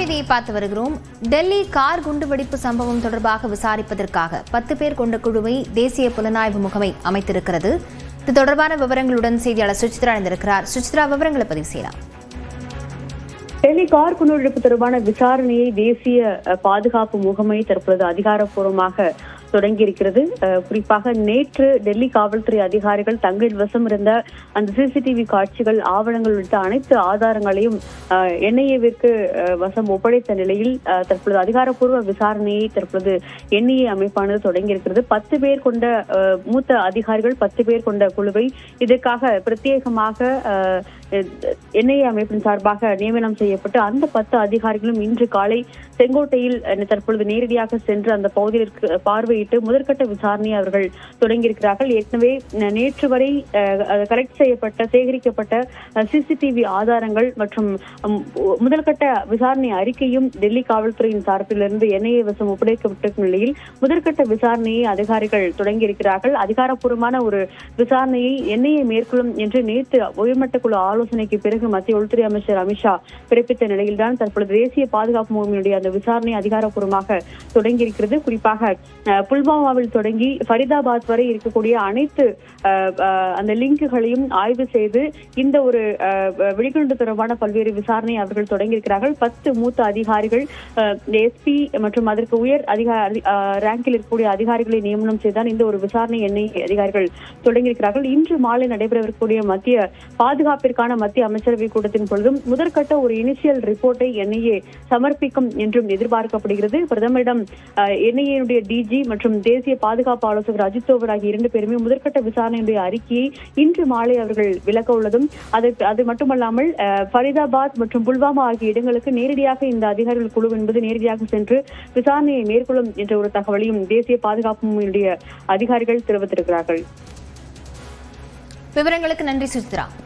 செய்தியை பார்த்து வருகிறோம். டெல்லி கார் குண்டுவெடிப்பு சம்பவம் தொடர்பாக விசாரிப்பதற்காக பத்து பேர் கொண்ட குழுவை தேசிய புலனாய்வு முகமை அமைத்திருக்கிறது. இது தொடர்பான விவரங்களுடன் செய்தியாளர் சுச்சித்ரா இணைந்திருக்கிறார். சுச்சித்ரா விவரங்களை பதிவு செய்யலாம். டெல்லி கார் குண்டுவெடிப்பு தொடர்பான விசாரணையை தேசிய பாதுகாப்பு முகமை தற்பொழுது அதிகாரப்பூர்வமாக தொடங்கி இருக்கிறது. குறிப்பாக நேற்று டெல்லி காவல்துறை அதிகாரிகள் தங்களின் வசம் இருந்த அந்த சிசிடிவி காட்சிகள் ஆவணங்கள் உள்ளிட்ட அனைத்து ஆதாரங்களையும் என்ஐஏவிற்கு வசம் ஒப்படைத்த நிலையில் அஹ், தற்பொழுது அதிகாரப்பூர்வ விசாரணையை தற்பொழுது என்ஐஏ அமைப்பானது தொடங்கி இருக்கிறது. பத்து பேர் கொண்ட அஹ், மூத்த அதிகாரிகள் பத்து பேர் கொண்ட குழுவை இதற்காக பிரத்யேகமாக அஹ், என்ஐஏ அமைப்பின் சார்பாக நியமனம் செய்யப்பட்டு அந்த பத்து அதிகாரிகளும் இன்று காலை செங்கோட்டையில் தற்பொழுது நேரடியாக சென்று அந்த பகுதியிற்கு பார்வையிட்டு முதற்கட்ட விசாரணையை அவர்கள் தொடங்கியிருக்கிறார்கள். ஏற்கனவே நேற்று வரை கலெக்ட் செய்யப்பட்ட சேகரிக்கப்பட்ட சிசிடிவி ஆதாரங்கள் மற்றும் முதற்கட்ட முதல்கட்ட விசாரணை அறிக்கையும் டெல்லி காவல்துறையின் சார்பிலிருந்து என்ஐஏ வசம் ஒப்படைக்கப்பட்டிருக்கும் நிலையில் முதற்கட்ட விசாரணையை அதிகாரிகள் தொடங்கியிருக்கிறார்கள். அதிகாரப்பூர்வமான ஒரு விசாரணையை என்ஐஏ மேற்கொள்ளும் என்று நேற்று உயர்மட்ட குழு ஆலோசனைக்கு பிறகு மத்திய உள்துறை அமைச்சர் அமித்ஷா பிறப்பித்த நிலையில்தான் தற்பொழுது தேசிய பாதுகாப்பு முகமையினுடைய அந்த விசாரணை அதிகாரப்பூர்வமாக தொடங்கியிருக்கிறது. குறிப்பாக புல்வாமாவில் தொடங்கி ஃபரிதாபாத் வரை இருக்கக்கூடிய அனைத்து அந்த லிங்குகளையும் ஆய்வு செய்து இந்த ஒரு வெடிகுண்டு தொடர்பான பல்வேறு விசாரணை அவர்கள் தொடங்கியிருக்கிறார்கள். பத்து மூத்த அதிகாரிகள் எஸ்பி மற்றும் அதற்கு உயர் அதிகாரி ரேங்கில் இருக்கக்கூடிய அதிகாரிகளை நியமனம் செய்தான் இந்த ஒரு விசாரணை எண்ணெய் அதிகாரிகள் தொடங்கியிருக்கிறார்கள். இன்று மாலை நடைபெறவிருக்கக்கூடிய மத்திய பாதுகாப்பிற்கான மத்திய அமைச்சரவை கூட்டத்தின் பொழுதும் முதற்கட்ட ஒரு இனிஷியல் ரிப்போர்ட்டை என்ஐஏ சமர்ப்பிக்கும் என்றும் எதிர்பார்க்கப்படுகிறது. பிரதமரிடம் என்ஐஏனுடைய டிஜி மற்றும் தேசிய பாதுகாப்பு ஆலோசகர் அஜித் தோவர் ஆகிய இரண்டு பேருமே முதற்கட்ட விசாரணையுடைய அறிக்கையை இன்று மாலை அவர்கள் விளக்க உள்ளதும் அது அது மட்டுமல்லாமல் ஃபரிதாபாத் மற்றும் புல்வாமா ஆகிய இடங்களுக்கு நேரடியாக இந்த அதிகாரிகள் குழு என்பது நேரடியாக சென்று விசாரணையை மேற்கொள்ளும் என்ற ஒரு தகவலையும் தேசிய பாதுகாப்பு அதிகாரிகள் தெரிவித்திருக்கிறார்கள். விவரங்களுக்கு நன்றி சுசித்ரா